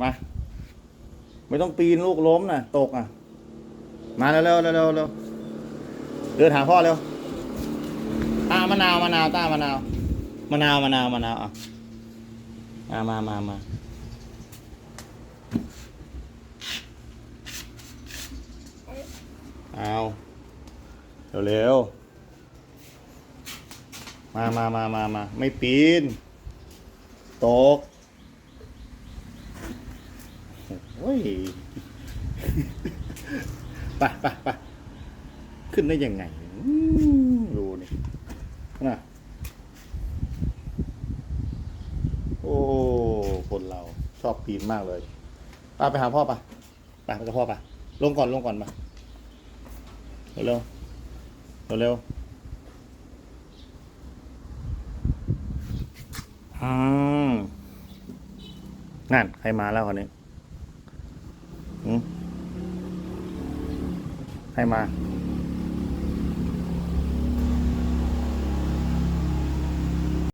มา ไม่ต้องปีนลูกล้มนะตกอะ มาเร็วเร็วเร็วเร็วเร็วเดินหาพ่อเร็วตามะนาวมะนาวตามะนาวมะนาวมะนาวมะนาวอะมามามามาเอาเร็วเร็วมามามามามาไม่ปีน ตก โอ้ยไปไปไปขึ้นได้ยังไงดูนี่นะโอ้คนเราชอบปีนมากเลยไปไปหาพ่อไปไปไปกับพ่อไปลงก่อนลงก่อนไปเร็วเร็วเร็วอืมนั่นใครมาแล้วคนนี้อืม ให้มา